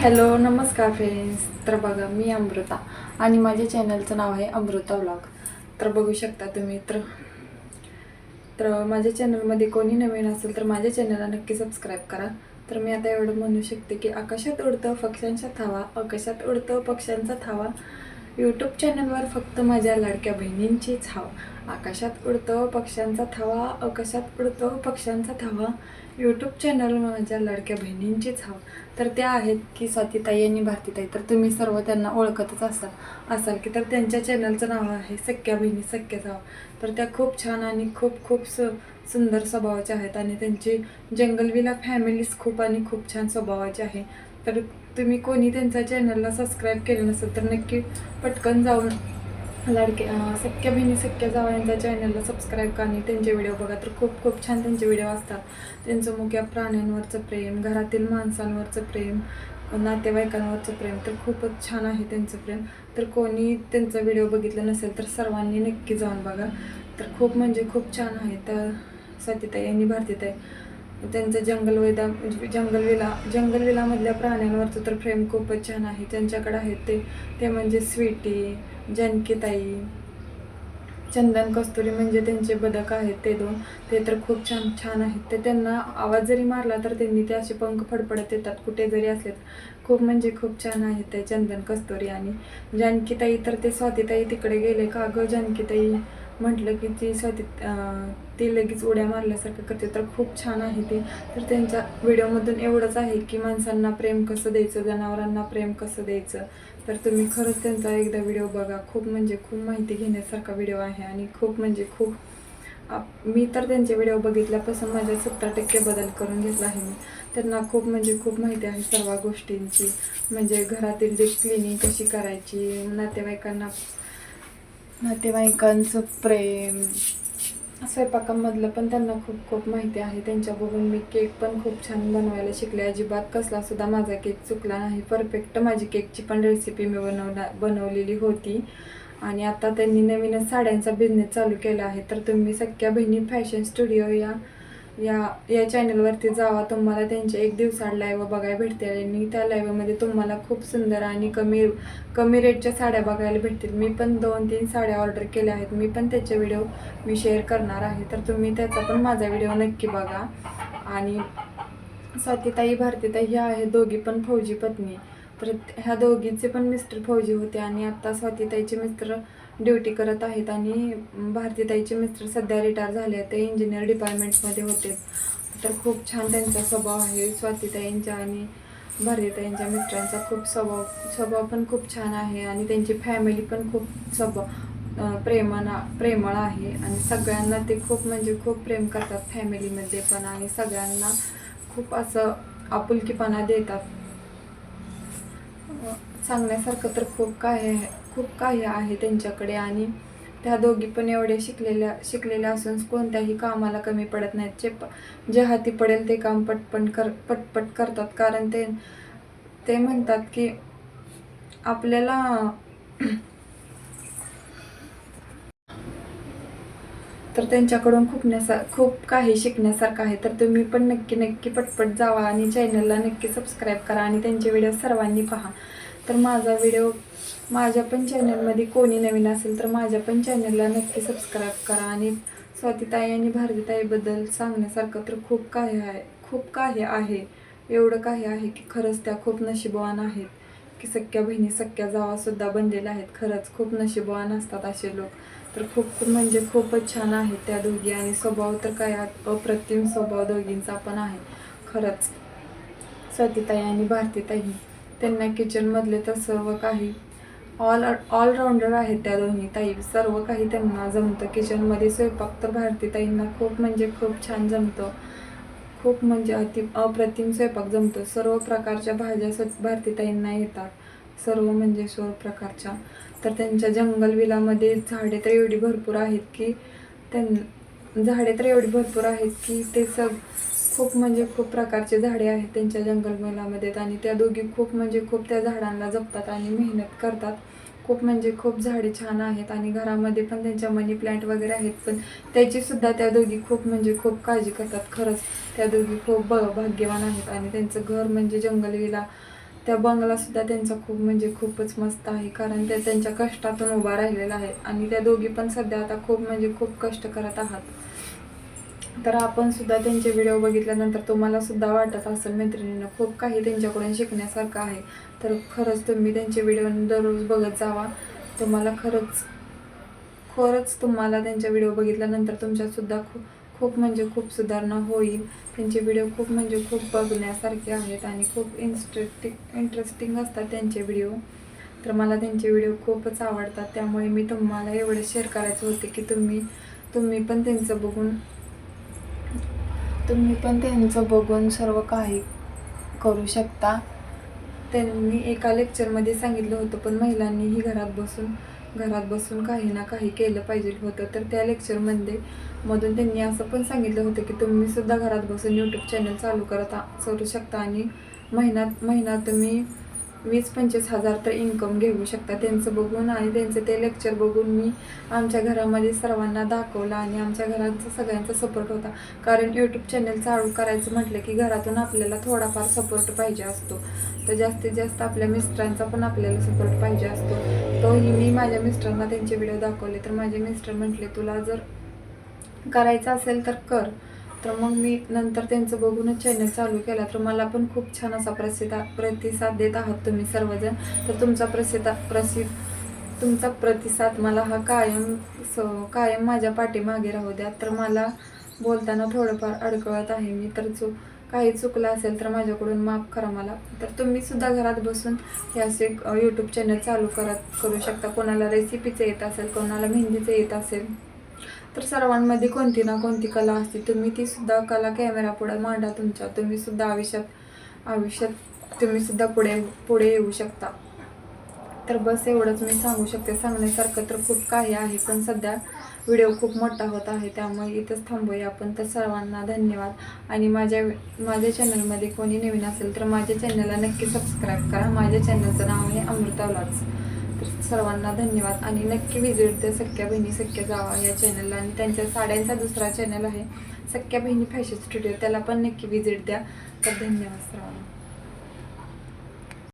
Hello नमस्कार friends तर बघा मी अमृता आणि माझ्या चॅनलचं नाव आहे अमृता व्लॉग तर बघू शकता तुम्ही तर तर माझ्या चॅनलमध्ये कोणी नवीन असेल तर माझ्या चॅनलला नक्की सबस्क्राईब करा. तर मी आता एवढं म्हणू शकते की आकाशात उडतं पक्ष्यांचा थावा. आकाशात उडतं पक्ष्यांचा थावा. यूट्यूब चॅनलवर फक्त माझ्या लाडक्या बहिणींचीच हवा. आकाशात उडतं पक्ष्यांचा थावा. आकाशात उडतं पक्ष्यांचा थावा. यूट्यूब चॅनल माझ्या लाडक्या बहिणींचीच हवं. तर त्या आहेत की स्वातीताई आणि भारतीताई. तर तुम्ही सर्व त्यांना ओळखतच असाल. असाल की तर त्यांच्या चॅनलचं नाव आहे सख्या बहिणी सख्याच हवं तर त्या खूप छान आणि खूप खूप स सुंदर स्वभावाच्या आहेत आणि त्यांची जंगलविला फॅमिलीज खूप आणि खूप छान स्वभावाची आहे. तर तुम्ही कोणी त्यांच्या चॅनलला सबस्क्राईब केलं नसेल तर नक्की पटकन जाऊन लाडके अं, सख्या बहिणी सख्या जावा यांच्या चॅनलला सबस्क्राईब करा आणि त्यांचे व्हिडिओ बघा तर खूप खूप छान त्यांचे व्हिडिओ असतात. त्यांचं मुख्य प्राण्यांवरचं प्रेम घरातील माणसांवरचं प्रेम नातेवाईकांवरचं प्रेम तर खूपच छान आहे त्यांचं प्रेम. तर कोणी त्यांचा व्हिडिओ बघितला नसेल तर सर्वांनी नक्की जाऊन बघा. तर खूप म्हणजे खूप छान आहे. तर सतीताई आणि भारतीताई त्यांचं जंगलवेदा म्हणजे जंगलविला जंगलविलामधल्या प्राण्यांवरचं तर प्रेम खूपच छान आहे. त्यांच्याकडे आहेत ते. ते म्हणजे स्वीटी जानकीताई चंदन कस्तुरी म्हणजे त्यांचे बदक आहेत ते दोन. ते तर खूप छान छान आहेत. ते त्यांना आवाज जरी मारला तर त्यांनी ते असे पंख फडफडत येतात. कुठे जरी असले खूप म्हणजे खूप छान आहेत ते चंदन कस्तुरी आणि जानकीताई. तर ते स्वातीताई तिकडे गेले का गं जानकीताई? म्हटलं की ती स्वाती ती लगेच उड्या मारल्यासारखं करते. तर खूप छान आहे ते. तर त्यांच्या व्हिडिओमधून एवढंच आहे की माणसांना प्रेम कसं द्यायचं जनावरांना प्रेम कसं द्यायचं? तर तुम्ही खरंच त्यांचा एकदा व्हिडिओ बघा. खूप म्हणजे खूप माहिती घेण्यासारखा व्हिडिओ आहे आणि खूप म्हणजे खूप आप- मी तर त्यांचे व्हिडिओ बघितल्यापासून माझ्या सत्तर टक्के बदल करून घेतला आहे मी. त्यांना खूप म्हणजे खूप माहिती आहे सर्व गोष्टींची. म्हणजे घरातील डीप क्लिनिंग कशी करायची नातेवाईकांना नातेवाईकांचं प्रेम स्वयंपाकामधलं पण त्यांना खूप खूप माहिती आहे. त्यांच्याबघून मी केक पण खूप छान बनवायला शिकले. अजिबात कसला सुद्धा माझा केक चुकला नाही. परफेक्ट माझी केकची पण रेसिपी मी बनवला बनवलेली होती. आणि आता त्यांनी नवीनच साड्यांचा बिझनेस चालू केला आहे. तर तुम्ही सख्या बहिणी फॅशन स्टुडिओ या या या चॅनलवरती जावा तुम्हाला त्यांचे एक दिवसाड लाईव्ह बघायला भेटतील आणि त्या लाईव्हमध्ये तुम्हाला खूप सुंदर आणि कमी कमी रेटच्या साड्या बघायला भेटतील. मी पण दोन तीन साड्या ऑर्डर केल्या आहेत. मी पण त्याचे व्हिडिओ मी शेअर करणार आहे. तर तुम्ही त्याचा पण माझा व्हिडिओ नक्की बघा. आणि स्वातीताई भारतीताई ह्या आहेत दोघी पण फौजी पत्नी. तर ह्या दोघीचे पण मिस्टर फौजी होते आणि आता स्वातीताईचे मिस्टर ड्युटी करत आहेत आणि भारतीताईचे मिस्टर सध्या रिटायर झाले आहेत. ते इंजिनियर डिपार्टमेंटमध्ये होते. तर खूप छान त्यांचा स्वभाव आहे. स्वातीताईंच्या आणि भारतीताईंच्या मिस्टरांचा खूप स्वभाव स्वभाव पण खूप छान आहे आणि त्यांची फॅमिली पण खूप स्वभाव प्रेमाना प्रेमळ आहे आणि सगळ्यांना ते खूप म्हणजे खूप प्रेम करतात फॅमिलीमध्ये पण आणि सगळ्यांना खूप असं आपुलकीपणा देतात. सांगण्यासारखं तर खूप काही आहे खूप काही आहे त्यांच्याकडे आणि त्या दोघी पण एवढ्या शिकलेल्या शिकलेल्या असून कोणत्याही कामाला कमी पडत नाहीत. जे प जे हाती पडेल ते काम पटपट कर पटपट करतात. कारण ते ते म्हणतात की आपल्याला तर त्यांच्याकडून खूप नसा खूप काही शिकण्यासारखं आहे. तर तुम्ही पण नक्की नक्की पटपट जावा आणि चॅनलला नक्की सबस्क्राईब करा आणि त्यांचे व्हिडिओ सर्वांनी पहा. तर माझा व्हिडिओ माझ्या पण चॅनलमध्ये कोणी नवीन असेल तर माझ्या पण चॅनलला नक्की सबस्क्राईब करा. आणि स्वातीताई आणि भारतीताईबद्दल सांगण्यासारखं तर खूप काही आहे खूप काही आहे. एवढं काही आहे की खरंच त्या खूप नशिबवान आहेत. की सख्या बहिणी सख्या जावासुद्धा बनलेल्या आहेत. खरंच खूप नशीबवान असतात असे लोक. तर खूप खूप म्हणजे खूपच छान आहेत त्या दोघी आणि स्वभाव तर काय अप्रतिम स्वभाव दोघींचा पण आहे. खरंच स्वातीताई आणि भारतीताई त्यांना किचनमधले तर सर्व काही ऑल ऑलराऊंडर आहेत त्या दोन्ही ताई. सर्व काही त्यांना जमतं. किचनमध्ये स्वयंपाक तर भारतीताईंना खूप म्हणजे खूप छान जमतं. खूप म्हणजे अति अप्रतिम स्वयंपाक जमतो. सर्व प्रकारच्या भाज्या स्व भारतीताईंना येतात. सर्व म्हणजे सर्व प्रकारच्या. तर त्यांच्या जंगलविलामध्ये झाडे तर एवढी भरपूर आहेत की त्यां झाडे तर एवढी भरपूर आहेत की ते सग खूप म्हणजे खूप प्रकारचे झाडे आहेत त्यांच्या जंगलमलामध्ये आणि त्या दोघी खूप म्हणजे खूप त्या झाडांना जपतात आणि मेहनत करतात. खूप म्हणजे खूप झाडे छान आहेत आणि घरामध्ये पण त्यांच्या मनी प्लांट वगैरे आहेत पण त्याची सुद्धा त्या दोघी खूप म्हणजे खूप काळजी करतात. खरंच त्या दोघी खूप ब भाग्यवान आहेत आणि त्यांचं घर म्हणजे जंगल विला त्या बंगलासुद्धा त्यांचा खूप म्हणजे खूपच मस्त आहे कारण त्या त्यांच्या कष्टातून उभा राहिलेला आहे आणि त्या दोघी पण सध्या आता खूप म्हणजे खूप कष्ट करत आहात. तर आपण सुद्धा त्यांचे व्हिडिओ बघितल्यानंतर तुम्हाला सुद्धा वाटत असेल मैत्रिणीनं खूप काही त्यांच्याकडून शिकण्यासारखं आहे. तर खरंच तुम्ही त्यांचे व्हिडिओ दररोज बघत जावा. तुम्हाला खरंच खरंच तुम्हाला त्यांच्या व्हिडिओ बघितल्यानंतर तुमच्यातसुद्धा खूप खूप म्हणजे खूप सुधारणा होईल. त्यांचे व्हिडिओ खूप म्हणजे खूप बघण्यासारखे आहेत आणि खूप इन्स्ट्रेटिंग इंटरेस्टिंग असतात त्यांचे व्हिडिओ तर मला त्यांचे व्हिडिओ खूपच आवडतात. त्यामुळे मी तुम्हाला एवढं शेअर करायचं होते की तुम्ही तुम्ही पण त्यांचं बघून तुम्ही पण त्यांचं बघून सर्व काही करू शकता. त्यांनी एका लेक्चरमध्ये सांगितलं होतं पण महिलांनीही घरात बसून घरात बसून काही ना काही केलं पाहिजे होतं. तर त्या लेक्चरमध्ये मधून त्यांनी असं पण सांगितलं होतं की तुम्ही सुद्धा घरात बसून यूट्यूब चॅनल चालू करत करू शकता. आणि महिन्यात महिना तुम्ही वीस पंचवीस हजार तर इन्कम घेऊ शकता. त्यांचं बघून आणि त्यांचं ते लेक्चर बघून मी आमच्या घरामध्ये सर्वांना दाखवलं आणि आमच्या घरांचा सगळ्यांचा सपोर्ट होता. कारण यूट्यूब चॅनल चालू करायचं म्हटलं की घरातून आपल्याला थोडाफार सपोर्ट पाहिजे असतो. तर जास्तीत जास्त आपल्या मिस्टरांचा पण आपल्याला सपोर्ट पाहिजे असतो. तोही मी माझ्या मिस्टरांना त्यांचे व्हिडिओ दाखवले. तर माझे मिस्टर म्हटले तुला जर करायचं असेल तर कर. तर मग मी नंतर त्यांचं बघूनच चॅनल चालू केला. तर मला पण खूप छान असा प्रसिद्ध प्रतिसाद देत आहात तुम्ही सर्वजण. तर तुमचा प्रसिद्ध प्रसिद्ध तुमचा प्रतिसाद मला हा कायम स कायम माझ्या पाठीमागे राहू द्या. तर मला बोलताना थोडंफार अडकळत आहे मी. तर चूक काही चुकलं असेल तर माझ्याकडून माफ करा मला. तर तुम्ही सुद्धा घरात बसून हे असे यूट्यूब चॅनल चालू करत करू शकता. कोणाला रेसिपीचं येत असेल कोणाला मेहंदीचं येत असेल. तर सर्वांमध्ये कोणती ना कोणती कला असते. तुम्ही ती सुद्धा कला कॅमेरा पुढे मांडा तुमच्या. तुम्ही सुद्धा आयुष्यात आयुष्यात तुम्ही सुद्धा पुढे पुढे येऊ शकता. तर बस एवढंच मी सांगू शकते. सांगण्यासारखं तर खूप काही आहे पण सध्या व्हिडिओ खूप मोठा होत आहे. त्यामुळे इथंच थांबूया आपण. तर सर्वांना धन्यवाद. आणि माझ्या माझ्या चॅनलमध्ये कोणी नवीन असेल तर माझ्या चॅनलला नक्की सबस्क्राईब करा. माझ्या चॅनलचं नाव आहे अमृता व्लॉग्स सर्वांना धन्यवाद. आणि नक्की व्हिजिट द्या सख्या बहिणी सख्या जावा या चॅनलला आणि त्यांच्या साड्यांचा दुसरा चॅनल आहे सख्या बहिणी फॅशन स्टुडिओ त्याला पण नक्की व्हिजिट द्या. तर धन्यवाद सर्वांना.